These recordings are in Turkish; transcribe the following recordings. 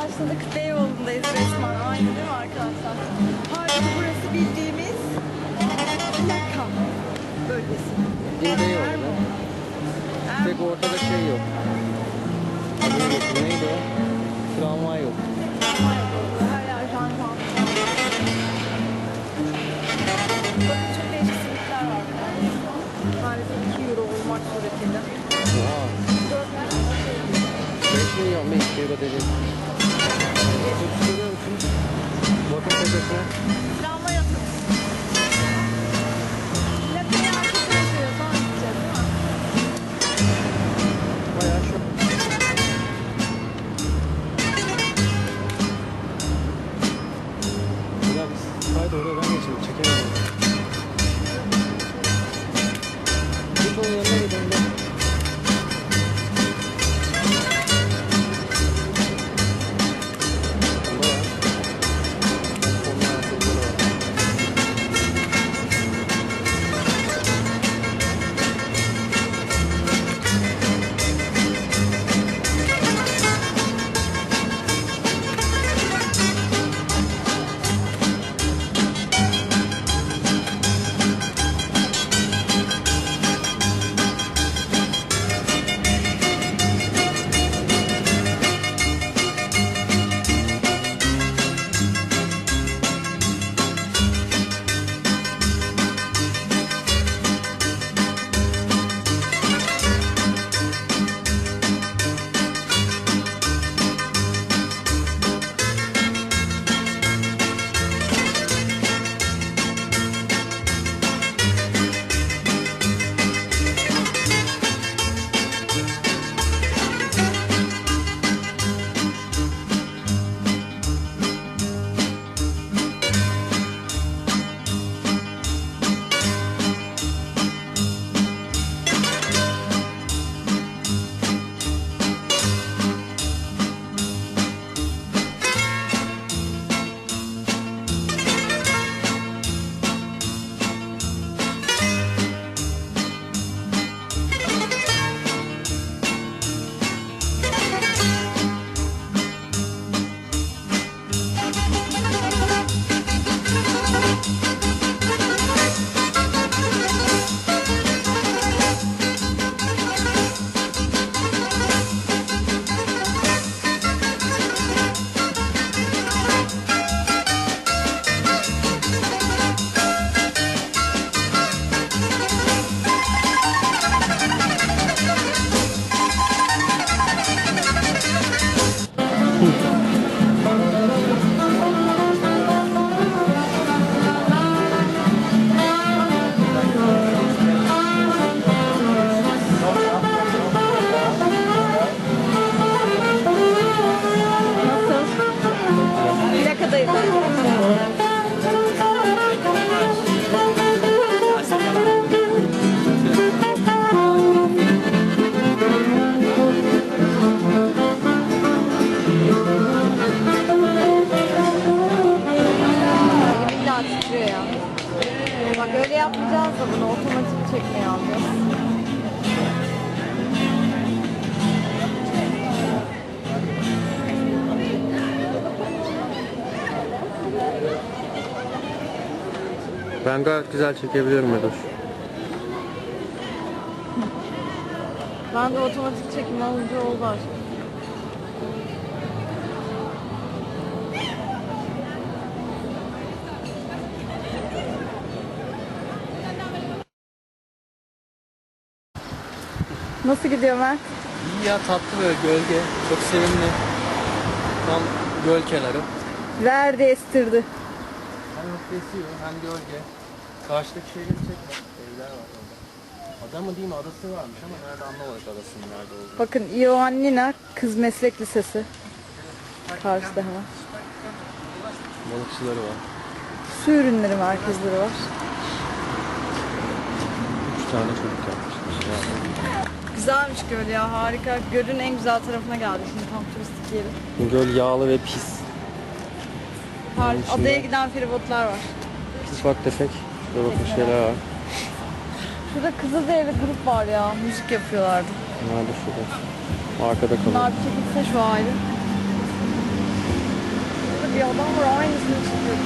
başladık. Beyoğlu'ndayız resmen. Aynı değil mi arkadaşlar? Halbuki burası bildiğimiz plaka bölgesi. Yok. Ermo. Tek ortada şey yok. Adı yok. Neydi o? Tramvay yok. Her yer jandarma. Bakın çok değişik simitler var. Maalesef 2 euro olmak suretiyle. Oha. 5 milyon mu? 2 euro dedi. Çok görüyor musun? Bakın tepesine. Tramvay atıp. Plakayı artık bırakıyor. Sonra gideceğiz değil mi? Bayağı şu. Biz kaydı oraya ben geçelim. Çekemedim. Git onun yanına otomatik çekmeye alacağız. Ben gayet güzel çekebiliyorum Edoş. Ben de otomatik çekim alınca oldu artık. Nasıl gidiyor Mert? İyi ya tatlı böyle gölge. Çok sevimli. Tam göl kenarı. Verdi estirdi. Hem esiyor hem gölge. Karşıdaki şeyleri çek bak. Evler var orada. Ada mı değil mi? Adası varmış ama nerede anlamadık adasının nerede olduğunu. Bakın Ioannina Kız Meslek Lisesi. Karşıda hemen. Balıkçıları var. Su ürünleri merkezleri var. Üç tane çocuk yapmışlar. Güzelmiş göl ya harika. Gölün en güzel tarafına geldik şimdi tam turistik yeri. Göl yağlı ve pis. Har- Onun içinde- Adaya giden feribotlar var. Ufak tefek. Şurada bakın şeyler var. Şurada Kızılderili grup var ya. Müzik yapıyorlardı. Nerede şurada? Arkada Bunlar kalıyor. bir çekilse şu ayrı. bir adam var aynısını çiziyor.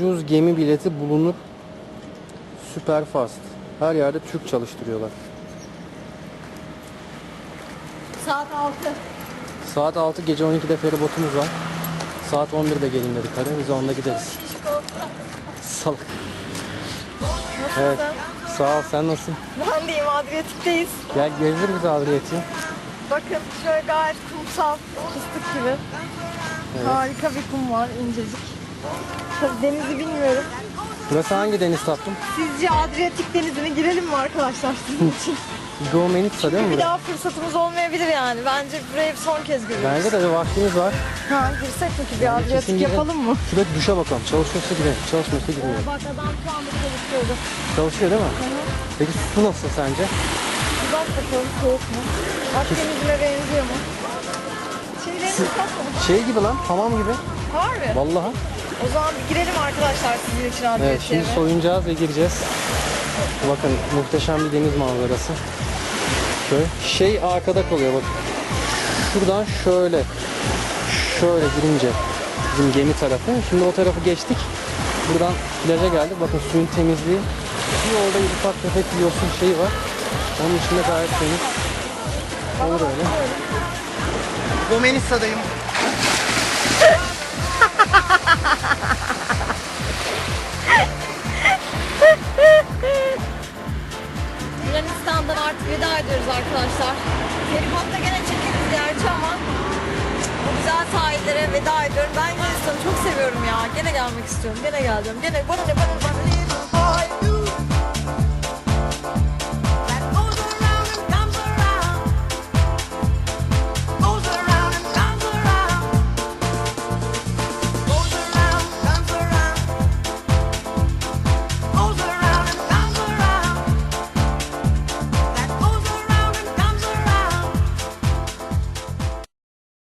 Ucuz gemi bileti bulunur. Süper fast. Her yerde Türk çalıştırıyorlar. Saat 6. Saat 6 gece 12'de feribotumuz var. Saat 11'de gelin dedi karı. Biz onda gideriz. Salak. Evet. Sağ ol. Sen nasılsın? Ben deyim Adriyatik'teyiz. Gel gezdir bizi Adriyat'ı. Bakın şöyle gayet kumsal, fıstık gibi. Harika bir kum var, incecik. Denizi bilmiyorum. Burası hangi deniz tatlım? Sizce Adriyatik denizine girelim mi arkadaşlar sizin için? Gomenitsa değil mi bir burası? daha fırsatımız olmayabilir yani. Bence burayı son kez görürüz. Bence de bir vaktimiz var. Ha, girsek mi ki bir kesin Adriyatik girelim. yapalım mı? Şurada duşa bakalım. Çalışıyorsa gidelim. Çalışmıyorsa gitmeyelim. Bak adam şu anda çalışıyordu. Çalışıyor değil mi? Peki su nasıl sence? Bir bak bakalım soğuk mu? Akdeniz'e benziyor mu? Şeylerini. Şey gibi lan, hamam gibi. Var mı? Vallahi. O zaman bir girelim arkadaşlar sizin için Evet, Adriyatik'e. şimdi soyunacağız ve gireceğiz. Bakın muhteşem bir deniz manzarası. Şöyle şey arkada kalıyor bak. Şuradan şöyle şöyle girince bizim gemi tarafı. Şimdi o tarafı geçtik. Buradan plaja geldik. Bakın suyun temizliği. Bir orada ufak tefek bir yosun şeyi var. Onun içinde gayet temiz. Olur öyle. Gomenisa'dayım. Gelmek istiyorum. Gene geleceğim. Gene bana ne bana ne bana ne